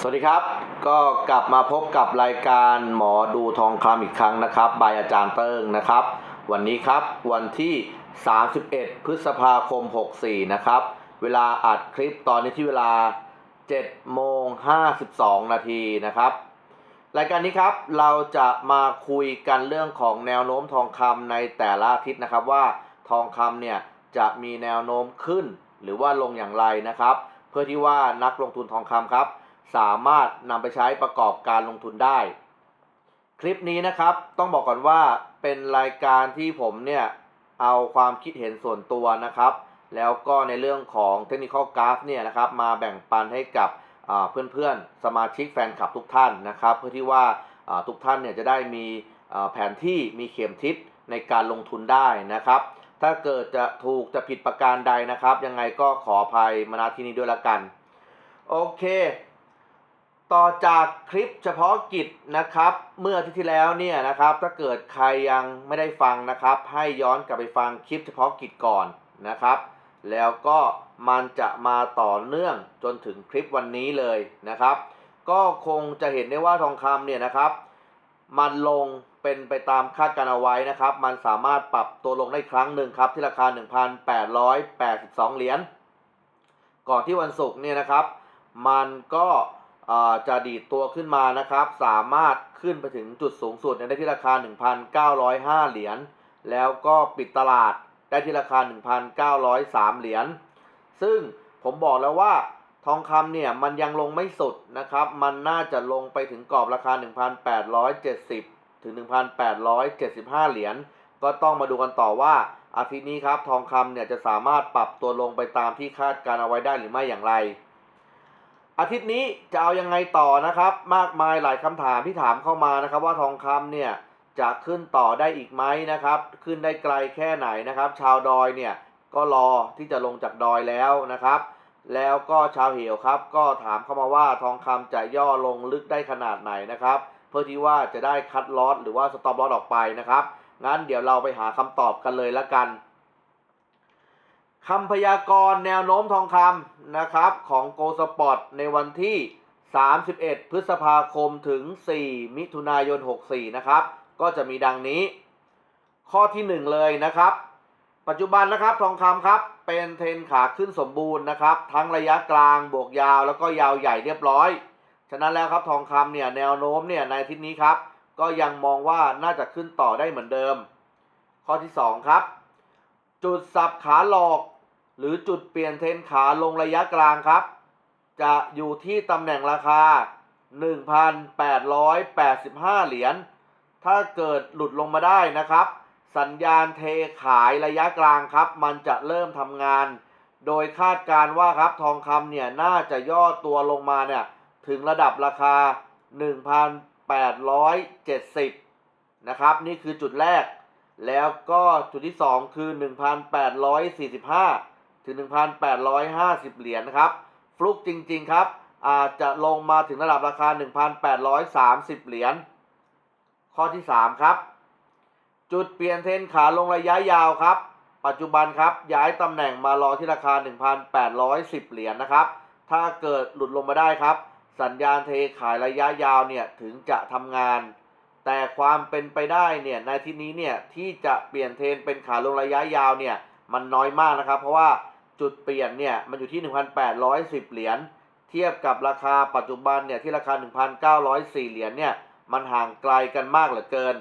สวัสดีครับ ก็กลับมาพบกับรายการหมอดูทองคำอีกครั้งนะครับบายอาจารย์เติ้งนะครับ วันนี้ครับวันที่ 31 พฤษภาคม 64 นะครับ เวลาอัดคลิปตอนนี้ที่เวลา7โมง52 นาทีนะครับ รายการนี้ครับเราจะมาคุยกันเรื่องของแนวโน้มทองคำในแต่ละทิตย์นะครับว่าทองคำเนี่ยจะมีแนวโน้มขึ้นหรือว่าลงอย่างไรนะครับ เพื่อที่ว่านักลงทุนทองคำครับ สามารถนำไปใช้ประกอบการลงทุนได้ คลิปนี้นะครับต้องบอกก่อนว่าเป็นรายการที่ผมเนี่ยเอาความคิดเห็นส่วนตัวนะครับ แล้วก็ในเรื่องของเทคนิคอกราฟเนี่ยนะครับมาแบ่งปันให้กับเพื่อนๆ สมาชิกแฟนคลับทุกท่านนะครับ เพื่อที่ว่าทุกท่านเนี่ยจะได้มีแผนที่มีเข็มทิศในการลงทุนได้นะครับ ถ้าเกิดจะถูกจะผิดประการใดนะครับ ยังไงก็ขออภัยมาณที่นี้ด้วยละกัน โอเค ต่อจากคลิปเฉพาะกิจนะครับ เมื่ออาทิตย์ที่แล้วเนี่ยนะครับ ถ้าเกิดใครยังไม่ได้ฟังนะครับ ให้ย้อนกลับไปฟังคลิปเฉพาะกิจก่อนนะครับ แล้วก็มันจะมาต่อเนื่องจนถึงคลิปวันนี้เลยนะครับ ก็คงจะเห็นได้ว่าทองคำเนี่ยนะครับ มันลงเป็นไปตามคาดการเอาไว้นะครับ มันสามารถปรับตัวลงได้ครั้งหนึ่งครับที่ราคา 1,882 เหรียญก่อนที่วันศุกร์เนี่ยนะครับ มันก็ จะดีดตัวขึ้นมานะครับ สามารถขึ้นไปถึงจุดสูงสุดได้ที่ราคา 1,905 เหรียญ แล้วก็ปิดตลาดได้ที่ราคา 1,903 เหรียญ ซึ่งผมบอกแล้วว่าทองคำเนี่ยมันยังลงไม่สุดนะครับ มันน่าจะลงไปถึงกรอบราคา 1,870 ถึง 1,875 เหรียญ ก็ต้องมาดูกันต่อว่าอาทิตย์นี้ครับทองคำเนี่ยจะสามารถปรับตัวลงไปตามที่คาดการเอาไว้ได้หรือไม่อย่างไร อาทิตย์นี้จะเอายังไงต่อนะครับ มากมายหลายคำถามที่ถามเข้ามานะครับ ว่าทองคำเนี่ยจะขึ้นต่อได้อีกไหมนะครับ ขึ้นได้ไกลแค่ไหนนะครับ ชาวดอยเนี่ยก็รอที่จะลงจากดอยแล้วนะครับ แล้วก็ชาวเหวครับ ก็ถามเข้ามาว่าทองคำจะย่อลงลึกได้ขนาดไหนนะครับ เพื่อที่ว่าจะได้คัดลอสหรือว่าสต็อปลอสออกไปนะครับงั้นเดี๋ยวเราไปหาคำตอบกันเลยละกัน คำพยากรณ์แนวโน้มทองคำนะครับของโกสปอร์ตในวันที่ 31 พฤษภาคมถึง 4 มิถุนายน 64 นะครับ ก็จะมีดังนี้ ข้อที่ 1 เลยนะครับ ปัจจุบันนะครับทองคำครับ เป็นเทรนขาขึ้นสมบูรณ์นะครับ ทั้งระยะกลางบวกยาวแล้วก็ยาวใหญ่เรียบร้อย ฉะนั้นแล้วครับทองคำเนี่ยแนวโน้มเนี่ยในอาทิตย์นี้ครับ ก็ยังมองว่าน่าจะขึ้นต่อได้เหมือนเดิม ข้อที่ 2 ครับ จุดสับขาหลอก หรือจุดเปลี่ยนเทนขาลงระยะกลางครับ จะอยู่ที่ตำแหน่งราคา 1,885 เหรียญ ถ้าเกิดหลุดลงมาได้นะครับ สัญญาณเทขายระยะกลางครับ มันจะเริ่มทำงาน โดยคาดการว่าครับทองคำเนี่ยน่าจะย่อตัวลงมาเนี่ยถึงระดับราคา 1,870 นะครับ นี่คือจุดแรกแล้วก็จุดที่ 2 คือ 1,845 ถึง 1,850 เหรียญนะครับ ฟลุกจริง ๆ ครับอาจจะลงมาถึงระดับราคา 1,830 เหรียญ ข้อที่ 3 ครับ จุดเปลี่ยนเทรนขาลงระยะยาวครับ ปัจจุบันครับย้ายตำแหน่งมารอที่ราคา 1,810 เหรียญนะครับ ถ้าเกิดหลุดลงมาได้ครับ สัญญาณเทขายระยะยาวเนี่ยถึงจะทำงาน แต่ความเป็นไปได้เนี่ยในที่นี้เนี่ยที่จะเปลี่ยนเทรนเป็นขาลงระยะยาวเนี่ยมันน้อยมากนะครับ เพราะว่า จุดเปลี่ยนเนี่ยมันอยู่ที่ 1,810 เหรียญ เทียบกับราคาปัจจุบันเนี่ยที่ราคา 1,904 เหรียญเนี่ยมันห่างไกลกันมากเหลือเกิน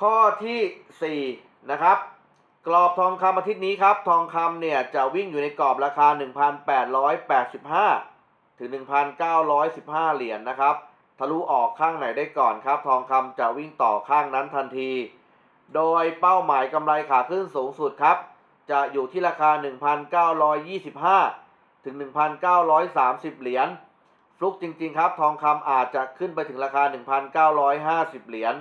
ข้อที่ 4 นะครับ กรอบทองคำอาทิตย์นี้ครับ ทองคำเนี่ยจะวิ่งอยู่ในกรอบราคา 1,885 ถึง 1,915 เหรียญนะครับ ทะลุออกข้างไหนได้ก่อนครับ ทองคำจะวิ่งต่อข้างนั้นทันที โดยเป้าหมายกำไรขาขึ้นสูงสุดครับ จะอยู่ที่ราคา 1,925 ถึง 1,930 เหรียญฟลุกจริง ๆ ครับ ทองคำอาจจะขึ้นไปถึงราคา 1,950 เหรียญ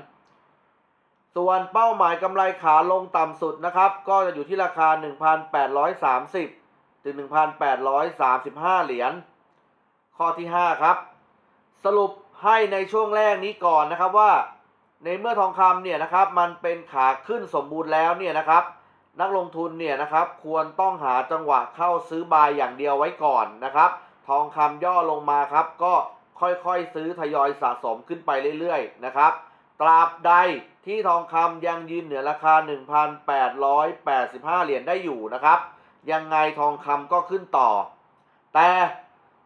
ส่วนเป้าหมายกำไรขาลงต่ำสุดนะครับ ก็จะอยู่ที่ราคา 1,830 ถึง 1,835 เหรียญข้อที่ 5 ครับ สรุปให้ในช่วงแรกนี้ก่อนนะครับว่า ในเมื่อทองคำเนี่ยนะครับ มันเป็นขาขึ้นสมบูรณ์แล้วเนี่ยนะครับ นักลงทุนเนี่ยนะครับควรต้องหาจังหวะเข้าซื้อบายอย่างเดียวไว้ก่อนนะครับ ทองคำย่อลงมาครับ ก็ค่อยๆซื้อทยอยสะสมขึ้นไปเรื่อยๆนะครับตราบใดที่ทองคำยังยืนเหนือราคา 1,885 เหรียญได้อยู่นะครับ ยังไงทองคำก็ขึ้นต่อ แต่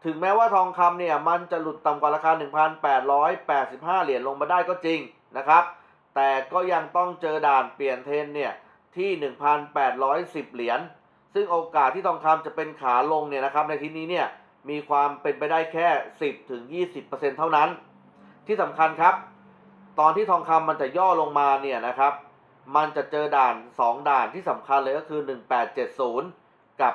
ถึงแม้ว่าทองคำเนี่ยมันจะหลุดต่ำกว่าราคา 1,885 เหรียญลงมาได้ก็จริงนะครับ แต่ก็ยังต้องเจอด่านเปลี่ยนเทรนเนี่ย ที่ 1,810 เหรียญ ซึ่งโอกาสที่ทองคำจะเป็นขาลงเนี่ยนะครับในที่นี้เนี่ยมีความเป็นไปได้แค่ 10ถึง20%เท่านั้น ที่สำคัญครับ ตอนที่ทองคำมันจะย่อลงมาเนี่ยนะครับ มันจะเจอด่าน 2 ด่านที่สำคัญเลยก็คือ 1870 กับ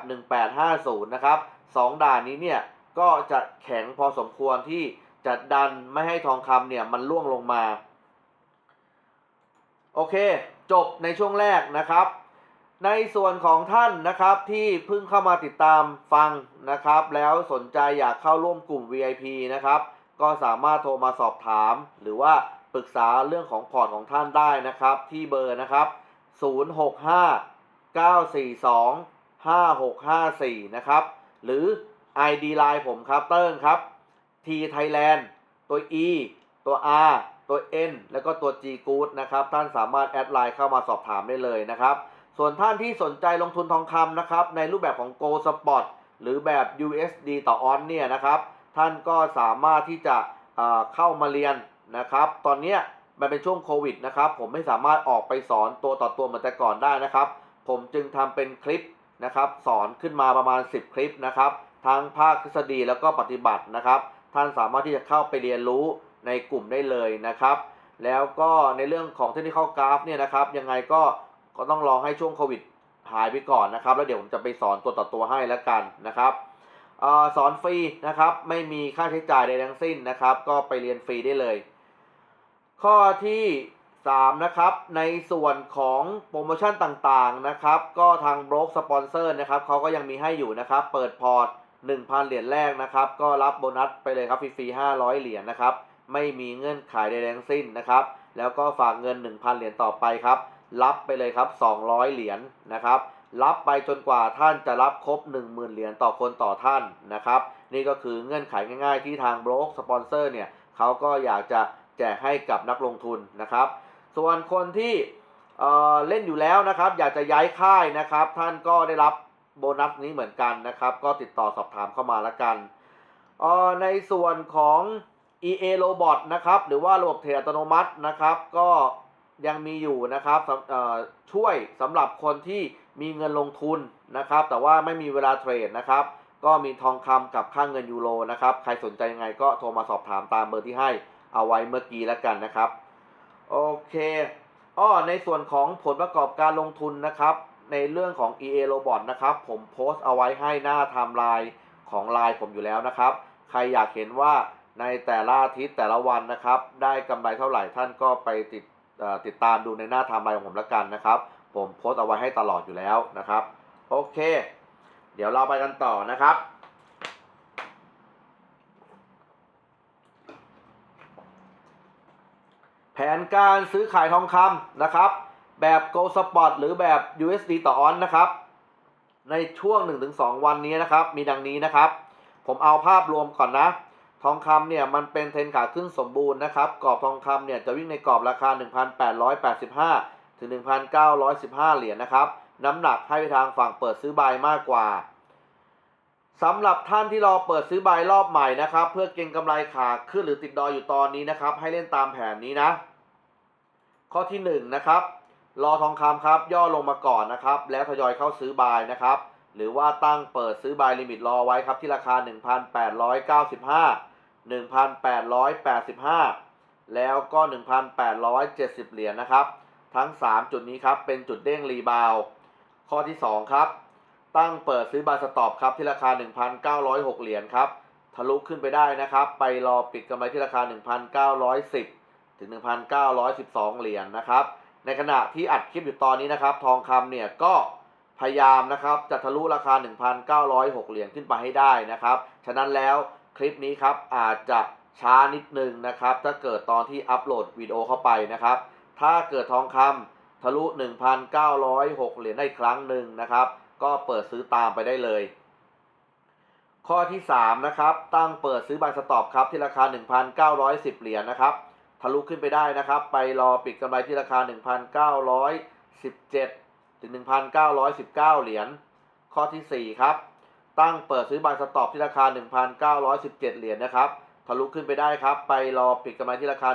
1850 นะครับ 2 ด่านนี้เนี่ยก็จะแข็งพอสมควรที่จะดันไม่ให้ทองคำเนี่ยมันล่วงลงมา โอเค จบในช่วงแรกนะครับ ในส่วนของท่านนะครับที่เพิ่งเข้ามาติดตามฟังนะครับ แล้วสนใจอยากเข้าร่วมกลุ่ม VIP นะครับ ก็สามารถโทรมาสอบถาม หรือว่าปรึกษาเรื่องของพอร์ตของท่านได้นะครับ ที่เบอร์นะครับ 065 942 5654 นะครับ หรือ ID Line ผมครับเติ้งครับ T Thailand ตัว E ตัว R ตัว N แล้วก็ตัว G Good นะครับท่านสามารถแอดไลน์เข้ามาสอบถามได้เลยนะครับ ส่วนท่านที่สนใจลงทุนทองคำนะครับในรูปแบบของ Gold Spot หรือแบบ USD ต่อออนเนี่ยนะครับ ท่านก็สามารถที่จะเข้ามาเรียนนะครับ ตอนนี้มันเป็นช่วงโควิดนะครับ ผมไม่สามารถออกไปสอนตัวต่อตัวเหมือนแต่ก่อนได้นะครับ ผมจึงทำเป็นคลิปนะครับ สอนขึ้นมาประมาณ 10 คลิปนะครับ ทั้งภาคทฤษฎีแล้วก็ปฏิบัตินะครับ ท่านสามารถที่จะเข้าไปเรียนรู้ ในกลุ่มได้เลยนะครับ แล้วก็ในเรื่องของเทคนิคกราฟเนี่ยนะครับ ยังไงก็ก็ต้องรอให้ช่วงโควิดหายไปก่อนนะครับ แล้วเดี๋ยวผมจะไปสอนตัวต่อตัวให้แล้วกันนะครับออสอนฟรีนะครับ ไม่มีค่าใช้จ่ายใดทั้งสิ้นนะครับ ก็ไปเรียนฟรีได้เลย ข้อที่3นะครับในส่วนของโปรโมชั่นต่างๆนะครับ ก็ทางบล็อกสปอนเซอร์นะครับเขาก็ยังมีให้อยู่นะครับ เปิดพอร์ต 1,000 เหรียญแรกนะครับ ก็รับโบนัสไปเลยครับฟรีๆ500 เหรียญนะครับ ไม่มีเงื่อนไขใดๆทั้งสิ้นนะครับ แล้วก็ฝากเงิน 1,000 เหรียญต่อไปครับ รับไปเลยครับ 200 เหรียญนะครับ รับไปจนกว่าท่านจะรับครบ 10,000 เหรียญต่อคนต่อท่านนะครับ นี่ก็คือเงื่อนไขง่ายๆ ที่ทางบล็อกสปอนเซอร์เนี่ยเขาก็อยากจะแจกให้กับนักลงทุนนะครับ ส่วนคนที่เออเล่นอยู่แล้วนะครับ อยากจะย้ายค่ายนะครับ ท่านก็ได้รับโบนัสนี้เหมือนกันนะครับ ก็ติดต่อสอบถามเข้ามาล้วกันเออในส่วนของ EA Robot นะครับ หรือว่าระบบเทรดอัตโนมัตินะครับ ก็ยังมีอยู่นะครับช่วยสำหรับคนที่มีเงินลงทุนนะครับ แต่ว่าไม่มีเวลาเทรดนะครับ ก็มีทองคำกับค่างเงินยูโรนะครับ ใครสนใจยังไงก็โทรมาสอบถามตามเบอร์ที่ให้เอาไว้เมื่อกี้แล้วกันนะครับ โอเคอ้อในส่วนของผลประกอบการลงทุนนะครับ ในเรื่องของ EA Robot นะครับ ผมโพสต์เอาไว้ให้หน้าไทม์ไลน์ของไลน์ผมอยู่แล้วนะครับ ใครอยากเห็นว่า ในแต่ละอาทิตย์แต่ละวันนะครับ ได้กำไรเท่าไหร่ท่านก็ไปติดติดตามดูในหน้าไทม์ไลน์ของผมแล้วกันนะครับ ผมโพสต์เอาไว้ให้ตลอดอยู่แล้วนะครับ โอเค เดี๋ยวเราไปกันต่อนะครับ แผนการซื้อขายทองคำนะครับ แบบ Gold Spot หรือแบบ USD ต่อออนนะครับ ในช่วง 1-2 วันนี้นะครับ มีดังนี้นะครับ ผมเอาภาพรวมก่อนนะ ทองคำเนี่ยมันเป็นเทรนขาขึ้นสมบูรณ์นะครับ กรอบทองคำเนี่ยจะวิ่งในกรอบราคา 1,885 ถึง 1,915 เหรียญนะครับ น้ำหนักให้ไปทางฝั่งเปิดซื้อบายมากกว่าสำหรับท่านที่รอเปิดซื้อบายรอบใหม่นะครับ เพื่อเก็งกำไรขาขึ้นหรือติดดอยอยู่ตอนนี้นะครับ ให้เล่นตามแผนนี้นะ ข้อที่1นะครับรอทองคำครับ ย่อลงมาก่อนนะครับ แล้วทยอยเข้าซื้อบายนะครับ หรือว่าตั้งเปิดซื้อบายลิมิตรอไว้ครับที่ราคา 1,895 1,885 แล้วก็ 1,870 เหรียญนะครับ ทั้ง 3 จุดนี้ครับ เป็นจุดเด้งรีบาว ข้อที่ 2 ครับ ตั้งเปิดซื้อบาสต็อปครับที่ราคา 1,906 เหรียญครับ ทะลุขึ้นไปได้นะครับ ไปรอปิดกำไรที่ราคา 1,910 ถึง 1,912 เหรียญนะครับ ในขณะที่อัดคลิปอยู่ตอนนี้นะครับ ทองคำเนี่ยก็พยายามนะครับจะทะลุราคา 1,906 เหรียญขึ้นไปให้ได้นะครับ ฉะนั้นแล้ว คลิปนี้ครับอาจจะช้านิดนึงนะครับ ถ้าเกิดตอนที่อัปโหลดวิดีโอเข้าไปนะครับ ถ้าเกิดทองคำทะลุ 1,906 เหรียญได้ครั้งหนึ่งนะครับ ก็เปิดซื้อตามไปได้เลย ข้อที่ 3 นะครับ ตั้งเปิดซื้อบายสต็อปครับที่ราคา 1,910 เหรียญนะครับทะลุขึ้นไปได้นะครับ ไปรอปิดกำไรที่ราคา 1,917 ถึง 1,919 เหรียญข้อทีสี่4 ครับ ตั้งเปิดซื้อบายสต็อปที่ราคา 1,917 เหรียญนะครับ ทะลุขึ้นไปได้ครับ ไปรอปิดกำไรที่ราคา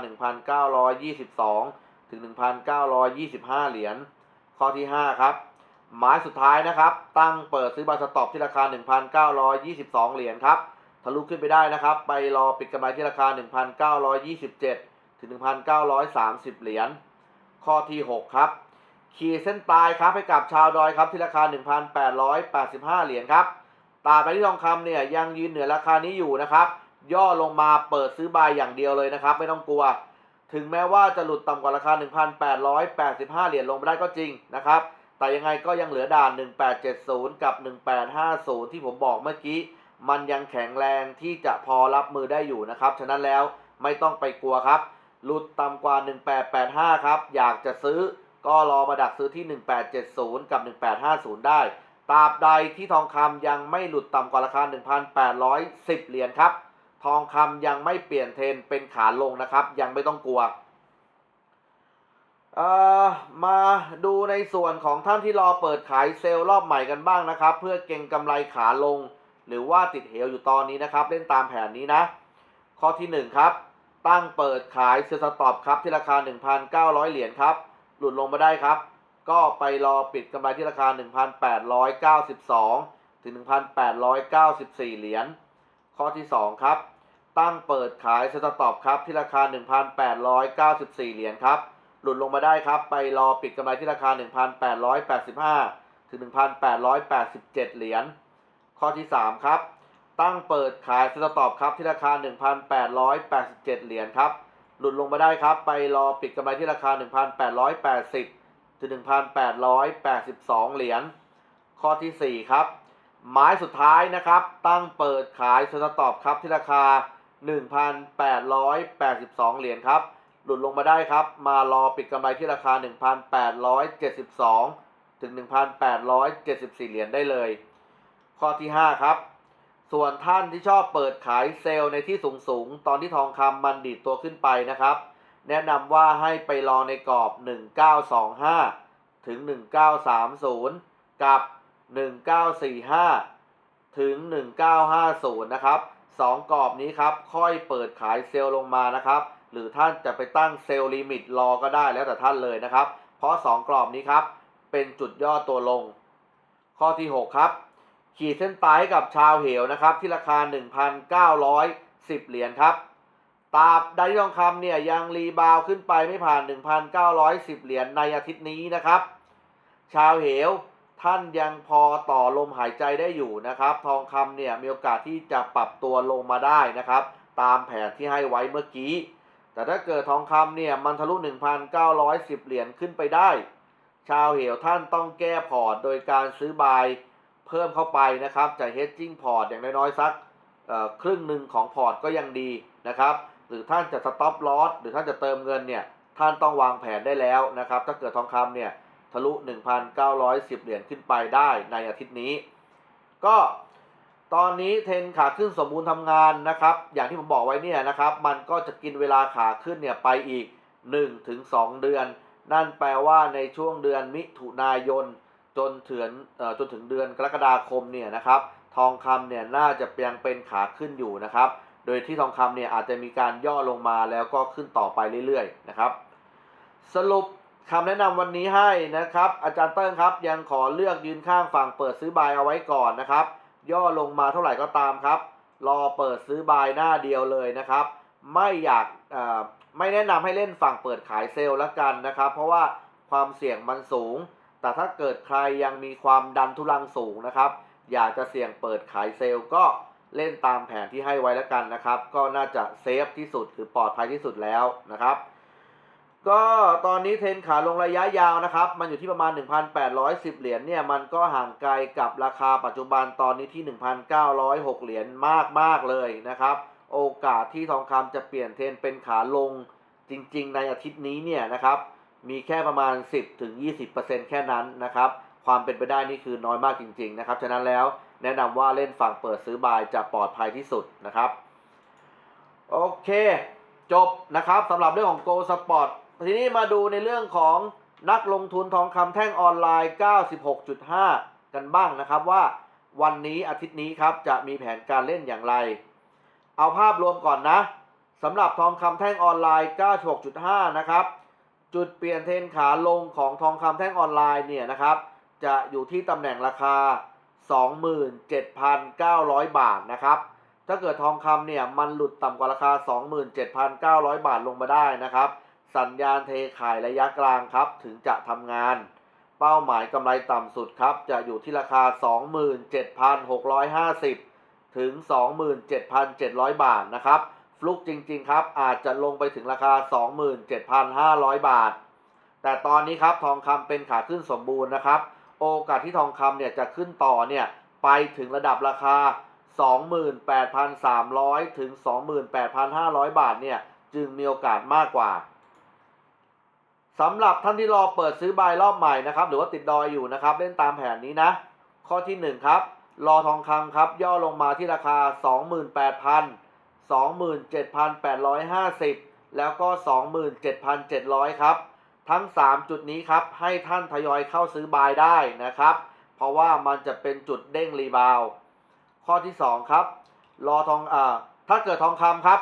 1,922 ถึง 1,925 เหรียญ ข้อที่ 5 ครับ หมายสุดท้ายนะครับ ตั้งเปิดซื้อบายสต็อปที่ราคา 1,922 เหรียญครับ ทะลุขึ้นไปได้นะครับ ไปรอปิดกำไรที่ราคา 1,927 ถึง 1,930 เหรียญ ข้อที่ 6 ครับ ขีดเส้นตายครับให้กับชาวดอยครับที่ราคา 1,885 เหรียญครับ ตราบใดที่ทองคำเนี่ยยังยืนเหนือราคานี้อยู่นะครับ ย่อลงมาเปิดซื้อบายอย่างเดียวเลยนะครับ ไม่ต้องกลัว ถึงแม้ว่าจะหลุดต่ำกว่าราคา 1,885 เหรียญลงไปได้ก็จริงนะครับ แต่ยังไงก็ยังเหลือด่าน 1870 กับ 1850 ที่ผมบอกเมื่อกี้ มันยังแข็งแรงที่จะพอรับมือได้อยู่นะครับ ฉะนั้นแล้วไม่ต้องไปกลัวครับ หลุดต่ำกว่า 1885 ครับ อยากจะซื้อก็รอมาดักซื้อที่ 1870 กับ 1850 ได้ ตราบใดที่ทองคำยังไม่หลุดต่ำกว่าราคา 1,810 เหรียญครับ ทองคำยังไม่เปลี่ยนเทรนเป็นขาลงนะครับ ยังไม่ต้องกลัวเอ่อมาดูในส่วนของท่านที่รอเปิดขายเซลล์รอบใหม่กันบ้างนะครับ เพื่อเก็งกำไรขาลง หรือว่าติดเหวอยู่ตอนนี้นะครับ เล่นตามแผนนี้นะ ข้อที่ 1 ครับ ตั้งเปิดขายเซลล์สต็อปครับที่ราคา 1,900 เหรียญครับ หลุดลงมาได้ครับ ก็ไปรอปิดกำไรที่ราคา 1,892 ถึง 1,894 เหรียญ ข้อที่ 2 ครับ ตั้งเปิดขายเซลล์สต็อปครับที่ราคา 1,894 เหรียญครับ หลุดลงมาได้ครับ ไปรอปิดกำไรที่ราคา 1,885 ถึง 1,887 เหรียญ ข้อที่ 3 ครับ ตั้งเปิดขายสต็อปครับที่ราคา 1,887 เหรียญครับ หลุดลงมาได้ครับ ไปรอปิดกำไรที่ราคา 1,880 ถึง 1,882 เหรียญ ข้อทีสี่ 4 ครับ หมายสุดท้ายนะครับ ตั้งเปิดขายสตอปครับที่ราคา 1,882 เหรียญครับ หลุดลงมาได้ครับ มารอปิดกำไรที่ราคา 1,872 ถึง 1,874 เหรียญได้เลย ข้อที่ 5 ครับ ส่วนท่านที่ชอบเปิดขายเซลล์ในที่สูงๆ ตอนที่ทองคำมันดีดตัวขึ้นไปนะครับ แนะนำว่าให้ไปรอในกรอบ 1925 ถึง 1930 กับ 1945 ถึง 1950 นะครับสองกรอบนี้ครับ ค่อยเปิดขายเซลล์ลงมานะครับ หรือท่านจะไปตั้งเซลล์ลิมิตรอก็ได้แล้วแต่ท่านเลยนะครับ เพราะ 2 กรอบนี้ครับ เป็นจุดย่อตัวลง ข้อที่ 6 ครับ ขีดเส้นตายให้กับชาวเหวนะครับ ที่ราคา 1,910 เหรียญครับ ตราบใดที่ทองคำเนี่ยยังรีบาวขึ้นไปไม่ผ่าน 1,910 เหรียญในอาทิตย์นี้นะครับ ชาวเหวท่านยังพอต่อลมหายใจได้อยู่นะครับ ทองคำเนี่ยมีโอกาสที่จะปรับตัวลงมาได้นะครับ ตามแผนที่ให้ไว้เมื่อกี้ แต่ถ้าเกิดทองคำเนี่ยมันทะลุ 1,910 เหรียญขึ้นไปได้ ชาวเหวท่านต้องแก้พอร์ตโดยการซื้อบายเพิ่มเข้าไปนะครับจาก hedging พอร์ตอย่างน้อยๆสักครึ่งหนึ่งของพอร์ตก็ยังดีนะครับ หรือท่านจะ stop loss หรือท่านจะเติมเงินเนี่ยท่านต้องวางแผนได้แล้วนะครับ ถ้าเกิดทองคำเนี่ยทะลุ 1,910 เหรียญขึ้นไปได้ในอาทิตย์นี้ ก็ตอนนี้เทนขาขึ้นสมบูรณ์ทำงานนะครับ อย่างที่ผมบอกไว้เนี่ยนะครับ มันก็จะกินเวลาขาขึ้นเนี่ยไปอีก 1-2 เดือน นั่นแปลว่าในช่วงเดือนมิถุนายนจนถึงจนถึงเดือนกรกฎาคมเนี่ยนะครับ ทองคำเนี่ยน่าจะยังเป็นขาขึ้นอยู่นะครับ โดยที่ทองคำเนี่ยอาจจะมีการย่อลงมาแล้วก็ขึ้นต่อไปเรื่อยๆนะครับ สรุปคำแนะนำวันนี้ให้นะครับ อาจารย์เติ้งครับยังขอเลือกยืนข้างฝั่งเปิดซื้อบายเอาไว้ก่อนนะครับ ย่อลงมาเท่าไหร่ก็ตามครับ รอเปิดซื้อบายหน้าเดียวเลยนะครับ ไม่อยากไม่แนะนำให้เล่นฝั่งเปิดขายเซลล์ละกันนะครับ เพราะว่าความเสี่ยงมันสูง แต่ถ้าเกิดใครยังมีความดันทุลังสูงนะครับ อยากจะเสี่ยงเปิดขายเซลล์ก็ เล่นตามแผนที่ให้ไว้แล้วกันนะครับ ก็น่าจะเซฟที่สุดหรือปลอดภัยที่สุดแล้วนะครับ ก็ตอนนี้เทรนขาลงระยะยาวนะครับ มันอยู่ที่ประมาณ 1,810 เหรียญเนี่ยมันก็ห่างไกลกับราคาปัจจุบันตอนนี้ที่ 1,906 เหรียญมากมากๆเลยนะครับ โอกาสที่ทองคำจะเปลี่ยนเทรนเป็นขาลงจริง ๆ ในอาทิตย์นี้เนี่ยนะครับมีแค่ประมาณ 10-20%แค่นั้นนะครับ ความเป็นไปได้นี่คือน้อยมากจริง ๆ นะครับ ฉะนั้นแล้ว แนะนำว่าเล่นฝั่งเปิดซื้อบายจะปลอดภัยที่สุดนะครับ โอเค จบนะครับสำหรับเรื่องของ Go Sport ทีนี้มาดูในเรื่องของนักลงทุนทองคำแท่งออนไลน์ 96.5 กันบ้างนะครับว่าวันนี้อาทิตย์นี้ครับจะมีแผนการเล่นอย่างไร เอาภาพรวมก่อนนะสำหรับทองคำแท่งออนไลน์ 96.5 นะครับ จุดเปลี่ยนเทนขาลงของทองคำแท่งออนไลน์เนี่ยนะครับ จะอยู่ที่ตำแหน่งราคา 27,900 บาทนะครับ ถ้าเกิดทองคำเนี่ยมันหลุดต่ำกว่าราคา 27,900 บาทลงมาได้นะครับ สัญญาณเทขายระยะกลางครับ ถึงจะทำงาน เป้าหมายกำไรต่ำสุดครับ จะอยู่ที่ราคา 27,650 ถึง 27,700 บาทนะครับ ฟลุกจริง ๆ ครับ อาจจะลงไปถึงราคา 27,500 บาท แต่ตอนนี้ครับทองคำเป็นขาขึ้นสมบูรณ์นะครับ โอกาสที่ทองคำเนี่ยจะขึ้นต่อเนี่ยไปถึงระดับราคา 28,300 ถึง 28,500 บาทเนี่ยจึงมีโอกาสมากกว่าสำหรับท่านที่รอเปิดซื้อบายรอบใหม่นะครับหรือว่าติดดอยอยู่นะครับเล่นตามแผนนี้นะ ข้อที่ 1 ครับ รอทองคำครับย่อลงมาที่ราคา 28,000 27,850 แล้วก็ 27,700 ครับ ทั้ง 3 จุดนี้ครับ ให้ท่านทยอยเข้าซื้อบายได้นะครับ เพราะว่ามันจะเป็นจุดเด้งรีบาวข้อที่ 2 ครับ รอทองอ่าถ้าเกิดทองคำครับ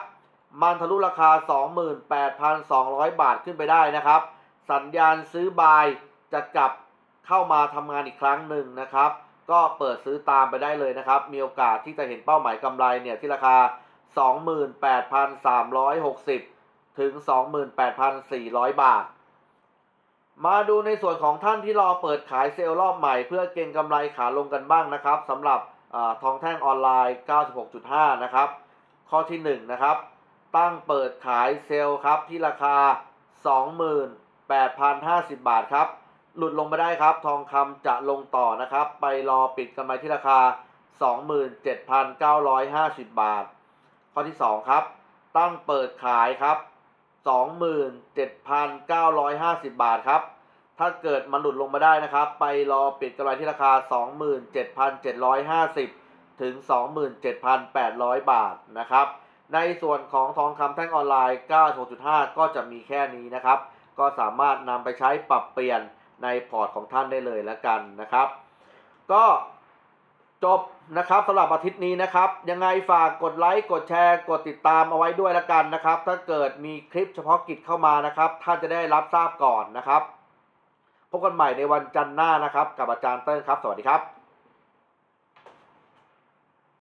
มันทะลุราคา 28,200 บาทขึ้นไปได้นะครับ สัญญาณซื้อบายจะกลับเข้ามาทำงานอีกครั้งหนึ่งนะครับ ก็เปิดซื้อตามไปได้เลยนะครับ มีโอกาสที่จะเห็นเป้าหมายกำไรเนี่ยที่ราคา 28,360 ถึง 28,400 บาท มาดูในส่วนของท่านที่รอเปิดขายเซลล์รอบใหม่ เพื่อเก็งกำไรขาลงกันบ้างนะครับสำหรับอทองแท่งออนไลน์ 96.5 นะครับ ข้อที่1นะครับตั้งเปิดขายเซลล์ครับที่ราคา 28,050 บาทครับ หลุดลงมาได้ครับ ทองคำจะลงต่อนะครับ ไปรอปิดกำไรที่ราคา 27,950 บาท ข้อที่ 2 ครับ ตั้งเปิดขายครับ 27,950 บาทครับ ถ้าเกิดมันหลุดลงมาได้นะครับ ไปรอปิดกำไรที่ราคา 27,750 ถึง 27,800 บาทนะครับ ในส่วนของทองคำแท่งออนไลน์ 96.5 ก็จะมีแค่นี้นะครับ ก็สามารถนำไปใช้ปรับเปลี่ยนในพอร์ตของท่านได้เลยแล้วกันนะครับ ก็ จบนะครับสำหรับอาทิตย์นี้นะครับ ยังไงฝากกดไลค์กดแชร์ กดติดตามเอาไว้ด้วยละกันนะครับ ถ้าเกิดมีคลิปเฉพาะกิจเข้ามานะครับ ท่านจะได้รับทราบก่อนนะครับ พบกันใหม่ในวันจันทร์หน้านะครับ กับอาจารย์เติ้ลครับ สวัสดีครับ